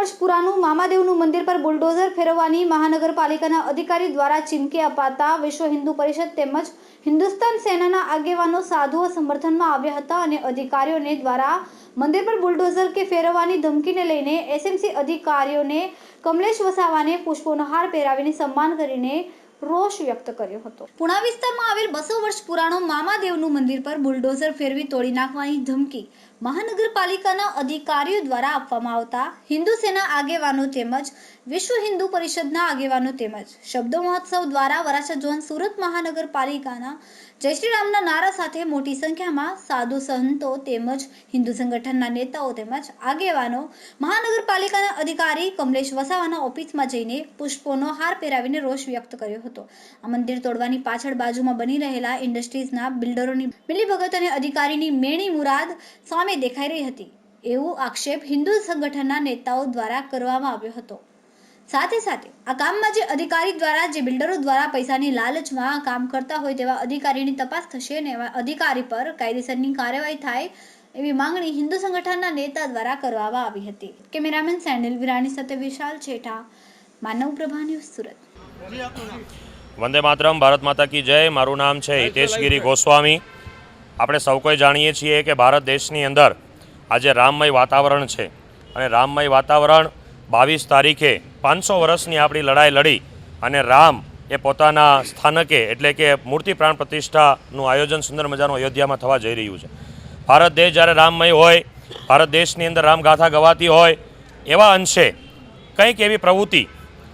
વર્ષ પુરાનું મામાદેવનું મંદિર પર બુલડોઝર ફેરવવાની મહાનગરપાલિકાના અધિકારી દ્વારા ચીમકી અપાતા વિશ્વ હિન્દુ પરિષદ તેમજ હિન્દુસ્તાન સેનાના આગેવાનો સાધુઓ સમર્થનમાં આવ્યા હતા અને અધિકારીઓને દ્વારા મંદિર પર બુલડોઝર કે ફેરવવાની ધમકીને લઈને એસએમસી અધિકારીઓને કમલેશ વસાવાને પુષ્પોનો હાર પહેરાવીને સન્માન કરીને રોષ વ્યક્ત કર્યો હતો. પુણા વિસ્તારમાં આવેલ બસો વર્ષ પુરાણો મામાદેવનું મંદિર પર બુલડોઝર ફેરવી તોડી નાખવાની ધમકી મહાનગરપાલિકાના અધિકારીઓ દ્વારા આપવામાં આવતા હિન્દુ સેના આગેવાનો તેમજ વિશ્વ હિન્દુ પરિષદના આગેવાનો તેમજ શબ્દ મહોત્સવ દ્વારા વરાછા ઝોન સુરત મહાનગરપાલિકાના જય શ્રી રામના નારા સાથે મોટી સંખ્યામાં સાધુ સંતો તેમજ હિન્દુ સંગઠનના નેતાઓ તેમજ આગેવાનો મહાનગરપાલિકાના અધિકારી કમલેશ વસાવાના ઓફિસમાં જઈને પુષ્પોનો હાર પહેરાવીને રોષ વ્યક્ત કર્યો હતો. આ મંદિર તોડવાની પાછળ બાજુમાં બની રહેલા ઇન્ડસ્ટ્રીઝના બિલ્ડરોની, મિલીભગત અને અધિકારીની મેણી મુરાદ સામે દેખાઈ રહી હતી. એવું આક્ષેપ હિન્દુ સંગઠનના નેતાઓ દ્વારા કરવામાં આવ્યો હતો. સાથે સાથે, આ કામમાં જે અધિકારી દ્વારા, જે બિલ્ડરો દ્વારા પૈસાની લાલચમાં કામ કરતા હોય તેવા અધિકારીની તપાસ થશે અને એવા અધિકારી પર કાયદેસરની કાર્યવાહી થાય એવી માંગણી હિન્દુ સંગઠનના નેતા દ્વારા કરવામાં આવી હતી. કેમેરામેન સેન્ડલ વિરાણી સાથે વિશાલ છેઠા માનવ પ્રભા ન્યૂઝ સુરત. વંદે માતરમ, ભારત માતા કી જય. મારું નામ છે હિતેશગીરી ગોસ્વામી. આપણે સૌ કોઈ જાણીએ છીએ કે ભારત દેશની અંદર આજે રામમય વાતાવરણ છે. અને રામમય વાતાવરણ બાવીસ તારીખે પાંચસો વર્ષની આપણી લડાઈ લડી અને રામ એ પોતાના સ્થાનકે એટલે કે મૂર્તિ પ્રાણ પ્રતિષ્ઠાનું આયોજન સુંદર મજાનું અયોધ્યામાં થવા જઈ રહ્યું છે. ભારત દેશ જ્યારે રામમય હોય, ભારત દેશની અંદર રામગાથા ગવાતી હોય, એવા અંશે કંઈક એવી પ્રવૃત્તિ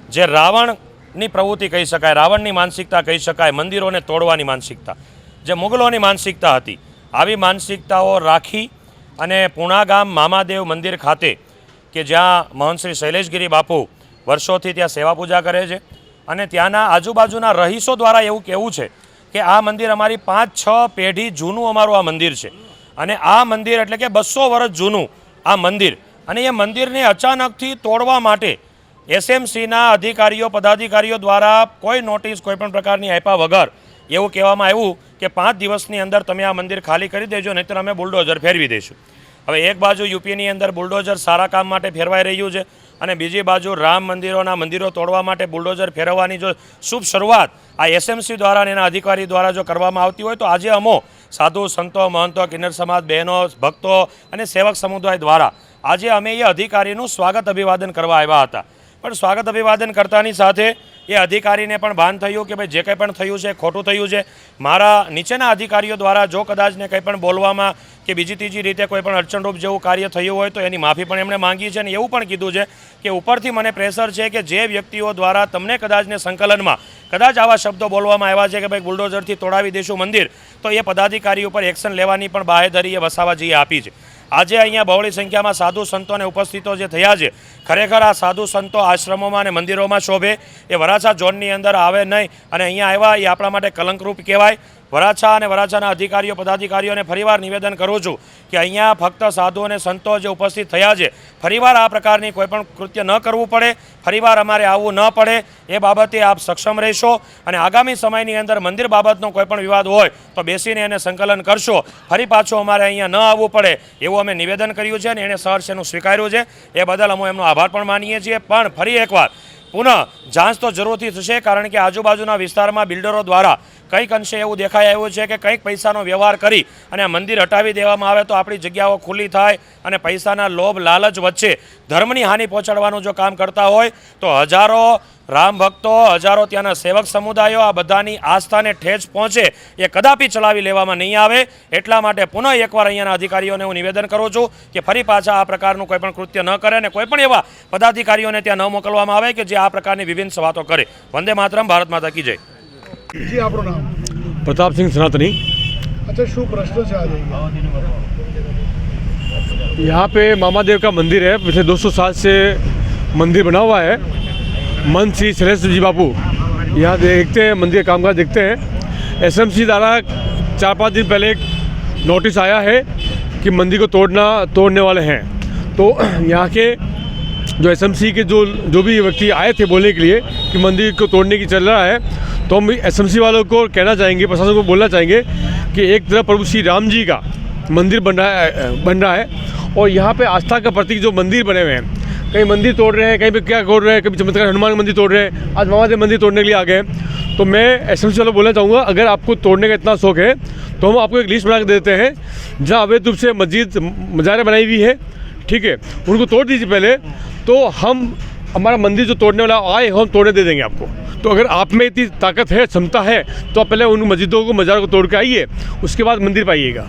જે રાવણની પ્રવૃત્તિ કહી શકાય, રાવણની માનસિકતા કહી શકાય, મંદિરોને તોડવાની માનસિકતા. જે મુગલોની માનસિકતા હતી. આવી માનસિકતાઓ રાખી અને પૂણા ગામ મામાદેવ મંદિર ખાતે, કે જ્યાં મહંત શ્રી શૈલેષગીરી બાપુ વર્ષોથી ત્યાં સેવા પૂજા કરે છે અને ત્યાંના આજુબાજુના રહીશો દ્વારા એવું કહેવું છે કે આ મંદિર અમારી પાંચ છ પેઢી જૂનું અમારું આ મંદિર છે. અને આ મંદિર એટલે કે બસો વર્ષ જૂનું આ મંદિર. અને એ મંદિરને અચાનકથી તોડવા માટે એસએમસીના અધિકારીઓ, પદાધિકારીઓ દ્વારા કોઈ નોટિસ કોઈપણ પ્રકારની આપ્યા વગર એવું કહેવામાં આવ્યું કે પાંચ દિવસની અંદર તમે આ મંદિર ખાલી કરી દેજો, નહીંતર અમે બુલડોઝર ફેરવી દઈશું. હવે એક બાજુ યુપીની અંદર બુલડોઝર સારા કામ માટે ફેરવાઈ રહ્યું છે અને બીજી બાજુ રામ મંદિરોના મંદિરો તોડવા માટે બુલડોઝર ફેરવવાની જો શુભ શરૂઆત આ એસએમસી દ્વારા અને એના અધિકારી દ્વારા જો કરવામાં આવતી હોય, તો આજે અમો સાધુ, સંતો, મહંતો, કિન્નર સમાજ, બહેનો, ભક્તો અને સેવક સમુદાય દ્વારા આજે અમે એ અધિકારીનું સ્વાગત અભિવાદન કરવા આવ્યા હતા. પણ સ્વાગત અભિવાદન કરતાની સાથે એ અધિકારીને પણ ભાન થયું કે ભાઈ જે કંઈ પણ થયું છે ખોટું થયું છે. મારા નીચેના અધિકારીઓ દ્વારા જો કદાચને કંઈ પણ બોલવામાં કે બીજી ત્રીજી રીતે કોઈ પણ અડચણરૂપ જેવું કાર્ય થયું હોય તો એની માફી પણ એમણે માંગી છે અને એવું પણ કીધું છે કે ઉપરથી મને પ્રેશર છે કે જે વ્યક્તિઓ દ્વારા તમને કદાચને સંકલનમાં કદાચ આવા શબ્દો બોલવામાં આવ્યા છે કે ભાઈ બુલડોઝરથી તોડાવી દેશું મંદિર, તો એ પદાધિકારી ઉપર એક્શન લેવાની પણ બાહેધરી એ વસાવાજીએ આપી છે. આજે અહીંયા બહોળી સંખ્યામાં સાધુ સંતોને ઉપસ્થિતો જે થયા છે, ખરેખર આ સાધુ સંતો આશ્રમોમાં અને મંદિરોમાં શોભે. એ વરાછા ઝોનની અંદર આવે નહીં અને અહીંયા આવ્યા એ આપણા માટે કલંકરૂપ કહેવાય. વરાછા અને વરાછાના અધિકારીઓ પદાધિકારીઓને ફરીવાર નિવેદન કરું છું કે અહીંયા ફક્ત સાધુ અને સંતો જે ઉપસ્થિત થયા છે, ફરીવાર આ પ્રકારની કોઈપણ કૃત્ય ન કરવું પડે, ફરીવાર અમારે આવવું ન પડે, એ બાબતે આપ સક્ષમ રહેશો અને આગામી સમયની અંદર મંદિર બાબતનો કોઈપણ વિવાદ હોય તો બેસીને એને સંકલન કરશો. ફરી પાછું અમારે અહીંયા ન આવવું પડે એવું અમે નિવેદન કર્યું છે અને એણે સહર્ષ એનું સ્વીકાર્યું છે. એ બદલ અમે એમનો આભાર પણ માનીએ છીએ. પણ ફરી એકવાર પુનઃ જાંચ તો જરૂરથી થશે, કારણ કે આજુબાજુના વિસ્તારમાં બિલ્ડરો દ્વારા કંઈક અંશે એવું દેખાઈ આવ્યું છે કે કંઈક પૈસાનો વ્યવહાર કરી અને મંદિર હટાવી દેવામાં આવે તો આપણી જગ્યાઓ ખુલ્લી થાય અને પૈસાના લોભ લાલચ વચ્ચે ધર્મની હાનિ પહોંચાડવાનું જો કામ કરતા હોય, તો હજારો રામ ભક્તો હજારો ત્યાંના સેવક સમુદાયો આ બધાની આસ્થાને ઠેચ પહોંચે એ કદાપી ચલાવી લેવામાં નહીં આવે એટલા માટે પુનઃ એકવાર અહીંયાના અધિકારીઓને હું નિવેદન કરું છું કે ફરી પાછા આ પ્રકારનું કોઈ પણ કૃત્ય ન કરે અને કોઈ પણ એવા પદાધિકારીઓને ત્યાં ન મોકલવામાં આવે કે જે આ પ્રકારની વિભિન્ન વાતો કરે વંદે માતરમ ભારત માતા કી જય જી આપણું નામ प्रताप सिंह सनातनी अच्छा શું પ્રશ્ન છે આજે यहाँ पे मामा देव का मंदिर है पिछले 200 साल से मंदिर बना हुआ है मन श्री शैलेश जी बापू। यहाँ देखते हैं, मंदिर का कामकाज देखते हैं। एसएमसी द्वारा चार पाँच दिन पहले एक नोटिस आया है कि मंदिर को तोड़ना, तोड़ने वाले हैं। तो यहाँ के जो एसएमसी के जो जो भी व्यक्ति आए थे बोलने के लिए कि मंदिर को तोड़ने की चल रहा है तो हम एसएमसी वालों को कहना चाहेंगे, प्रशासन को बोलना चाहेंगे कि एक तरफ़ प्रभु श्री राम जी का मंदिर बन रहा है बन रहा है और यहाँ पे आस्था का प्रतीक जो मंदिर बने हुए हैं कहीं मंदिर तोड़ रहे हैं, कहीं पे क्या तोड़ रहे हैं, कभी चमत्कार हनुमान मंदिर तोड़ रहे हैं। आज महादेव मंदिर तोड़ने के लिए आ गए तो मैं एस एम वालों बोलना चाहूँगा, अगर आपको तोड़ने का इतना शौक है तो हम आपको एक लिस्ट बना के देते हैं, जहाँ अवैध रूप से मस्जिद, मज़ारे बनाई हुई है। ठीक है? उनको तोड़ दीजिए पहले तो हम, हमारा मंदिर जो तोड़ने वाला आए, हम तोड़ने दे देंगे आपको। तो अगर आप में इतनी ताकत है, क्षमता है तो आप पहले उन मस्जिदों को, मज़ारों को तोड़ के आइए, उसके बाद मंदिर पाइएगा।